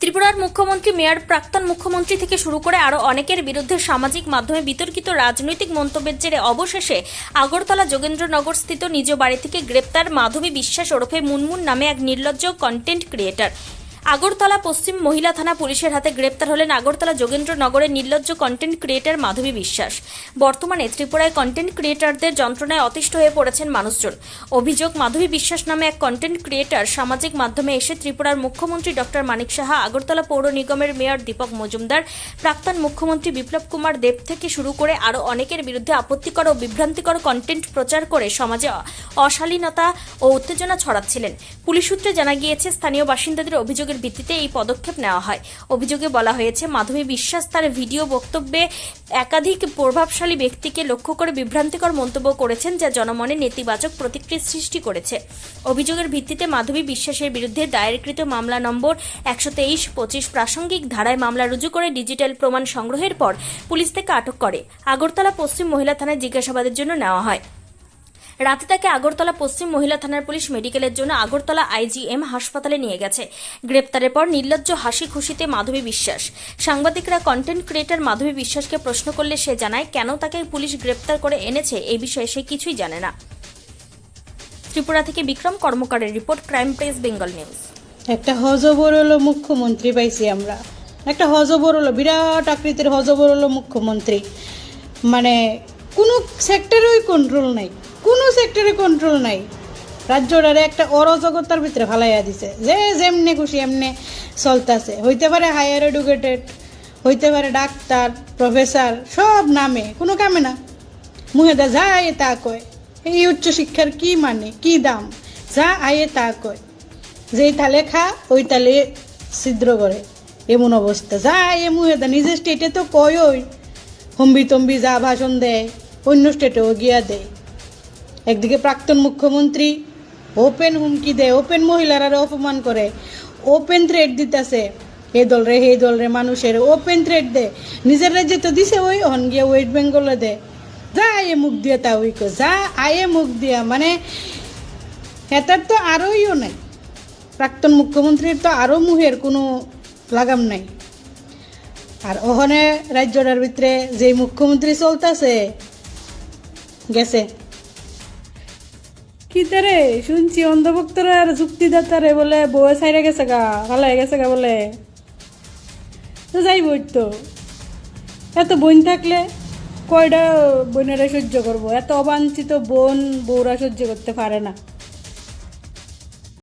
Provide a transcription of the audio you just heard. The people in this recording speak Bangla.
ত্রিপুরার মুখ্যমন্ত্রী, মেয়র, প্রাক্তন মুখ্যমন্ত্রী থেকে শুরু করে আরও অনেকের বিরুদ্ধে সামাজিক মাধ্যমে বিতর্কিত রাজনৈতিক মন্তব্যের জেরে অবশেষে আগরতলা যোগেন্দ্রনগর স্থিত নিজ বাড়ি থেকে গ্রেপ্তার মাধবী বিশ্বাস ওরফে মুনমুন নামে এক নির্লজ্জ কন্টেন্ট ক্রিয়েটর আগরতলা পশ্চিম মহিলা থানা পুলিশের হাতে গ্রেপ্তার হলেন আগরতলা যোগেন্দ্রনগরের নির্লজ্জ কন্টেন্ট ক্রিয়েটার মাধবী বিশ্বাস। বর্তমানে ত্রিপুরায় কন্টেন্ট ক্রিয়েটারদের যন্ত্রণায় অতিষ্ঠ হয়ে পড়েছেন মানুষজন। অভিযোগ, মাধবী বিশ্বাস নামে এক কন্টেন্ট ক্রিয়েটার সামাজিক মাধ্যমে এসে ত্রিপুরার মুখ্যমন্ত্রী ডক্টর মানিক সাহা, আগরতলা পৌর নিগমের মেয়র দীপক মজুমদার, প্রাক্তন মুখ্যমন্ত্রী বিপ্লব কুমার দেব থেকে শুরু করে আরও অনেকের বিরুদ্ধে আপত্তিকর ও বিভ্রান্তিকর কন্টেন্ট প্রচার করে সমাজে অশালীনতা ও উত্তেজনা ছড়াচ্ছিলেন। পুলিশ সূত্রে জানা গিয়েছে, স্থানীয় বাসিন্দাদের অভিযোগের ভিত্তিতে এই পদক্ষেপ নেওয়া হয়। অভিযোগে বলা হয়েছে, মাধবী বিশ্বাস তার ভিডিও বক্তব্যে একাধিক প্রভাবশালী ব্যক্তিকে লক্ষ্য করে বিভ্রান্তিকর মন্তব্য করেছেন, যা জনমনে নেতিবাচক প্রতিক্রিয়া সৃষ্টি করেছে। অভিযোগের ভিত্তিতে মাধবী বিশ্বাসের বিরুদ্ধে দায়েরকৃত মামলা নম্বর একশো তেইশ, পঁচিশ প্রাসঙ্গিক ধারায় মামলা রুজু করে ডিজিটাল প্রমাণ সংগ্রহের পর পুলিশ থেকে আটক করে। আগরতলা পশ্চিম মহিলা থানায় জিজ্ঞাসাবাদের জন্য নেওয়া হয়। রাতে তাকে আগরতলা পশ্চিম মহিলা থানার পুলিশ মেডিকেলের জন্য আগরতলা আইজিএম হাসপাতালে নিয়ে গেছে। গ্রেপ্তারের পর নির্লজ্জ হাসি খুশিতে মাধবী বিশ্বাস। সাংবাদিকরা কন্টেন্ট ক্রিয়েটর মাধবী বিশ্বাসকে প্রশ্ন করলে সে জানায়, কেন তাকে পুলিশ গ্রেপ্তার করে এনেছে? এই বিষয়ে সে কিছুই জানে না। ত্রিপুরা থেকে Bikram কর্মকারের report, crime press, Bengal news. একটা হজবর হলো মুখ্যমন্ত্রী, পাইছি আমরা। একটা হজবর হলো, বিরাট আকৃতির হজবর হলো মুখ্যমন্ত্রী। মানে কোনো সেক্টরেই কন্ট্রোল নাই। কোনো সেক্টরে কন্ট্রোল নাই। রাজ্যটারে একটা অরাজকতার ভিতরে ফালাইয়া দিছে। যে যেমনে খুশি এমনি চলতেছে। হইতে পারে হায়ার এডুকেটেড হইতে পারে ডাক্তার প্রফেসর সব নামে, কোনো কামে না। মুহেদা যা আয়ে তা কয়, এই উচ্চশিক্ষার কি মানে কি দাম? যা আয়ে তা কয়, যেই তালে খা ওই তালে ছিদ্র করে। এমন অবস্থা। যা এ মুহেদা নিজের স্টেটে তো কয় ওই হম্বি তম্বি যা ভাষণ দেয়, অন্য স্টেটেও গিয়া দেয়। একদিকে প্রাক্তন মুখ্যমন্ত্রী ওপেন হুমকি দেয় ওপেন মহিলারা অপমান করে। ওপেন থ্রেড দিতেছে। এ দল রে হে দল রে মানুষের ওপেন থ্রেড দে নিজের রাজ্যে তো দিছে ওই, হন গিয়ে ওয়েস্ট বেঙ্গলে দে যা আয়ে মুখ দিয়া তা ওই যা আয়ে মুখ দিয়া মানে এটার তো আরোইও নাই। প্রাক্তন মুখ্যমন্ত্রীর তো আরও মুহের কোনো লাগাম নাই। আর ওখানে রাজ্যটার ভিতরে যেই মুখ্যমন্ত্রী চলতেছে, গেছে। কি তারে শুনছি অন্ধভক্তরা আর যুক্তিদাতারে বলে বউয়ে সাইরে গেছে গা ভালো গেছে গা বলে। তো বই তো। এত বোন থাকলে কয়টা বোনেরা সহ্য করব? এত অবাঞ্ছিত বোন বউরা সহ্য করতে পারে না।